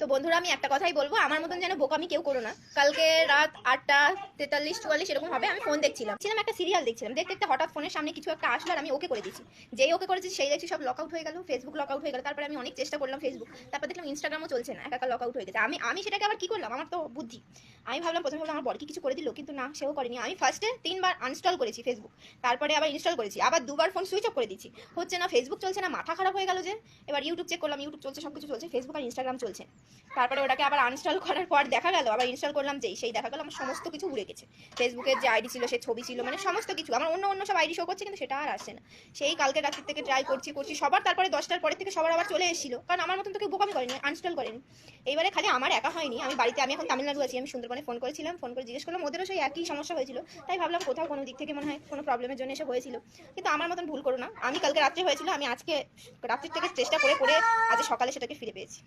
তো বন্ধুরা, আমি একটা কথাই বলব, আমার মতন যেন বোকামি কেউ করো না। কালকে রাত আটটা তেতাল্লিশ চুয়াল্লিশ এরকম হবে, আমি ফোন দেখছিলাম। ছিলাম একটা সিরিয়াল দেখছিলাম, দেখতে দেখতে হঠাৎ ফোনের সামনে কিছু একটা আসলো আর আমি ওকে করে দিচ্ছি যেই ওকে করেছি, সেই দেখছি সব লক আউট হয়ে গেল ফেসবুক লক আউট হয়ে গেল, তারপরে আমি অনেক চেষ্টা করলাম ফেসবুক তারপর দেখলাম ইনস্টাগ্রামও চলছে না, একা লক আউট হয়ে গেছে। আমি আমি সেটাকে আবার কি করলাম? আমার তো বুদ্ধি। আমি ভাবলাম প্রথমে ভাবলাম আমার বর কি কিছু করে দিল, কিন্তু না, সেও করেনি। আমি ফার্স্টে তিনবার আনস্টল করেছি ফেসবুক তারপরে আবার ইনস্টল করেছি। আবার দুবার ফোন সুইচ অফ করে দিচ্ছি। হচ্ছে না ফেসবুক চলছে না, মাথা খারাপ হয়ে গেল যে। এবার ইউটিউব চেক করলাম ইউটিউব চলছে সব কিছু চলছে ফেসবুক আর ইনস্টাগ্রাম চলছে। তারপরে ওটাকে আবার আনস্টল করার পর দেখা গেল, আবার ইনস্টল করলাম যেই, সেই দেখা গেল আমার সমস্ত কিছু উড়ে গেছে। ফেসবুকের যে আইডি ছিল, সে ছবি ছিল মানে সমস্ত কিছু। আমার অন্য অন্য সব আইডি শো করছে, কিন্তু সেটা আর আসছে না। সেই কালকে রাত্রির থেকে ট্রাই করছি করছি, সবার তারপরে দশটার পরে থেকে সবার আবার চলে এসেছিল। কারণ আমার মতন তোকে বোকামি করেনি আনস্টল করেনি। এইবারে খালি আমার একা হয়নি, আমি বাড়িতে, আমি এখন তামিলনাড়ু আছি, আমি সুন্দরবনে ফোন করেছিলাম ফোন করে জিজ্ঞেস করলাম, ওদেরও সেই একই সমস্যা হয়েছিল। তাই ভাবলাম কোথাও কোনো দিক থেকে মনে হয় কোনো প্রবলেমের জন্য এসে হয়েছিল। কিন্তু আমার মতন ভুল করো না। আমি কালকে রাত্রে হয়েছিল, আমি আজকে রাত্রির থেকে চেষ্টা করে করে আজ সকালে সেটাকে ফিরে পেয়েছি।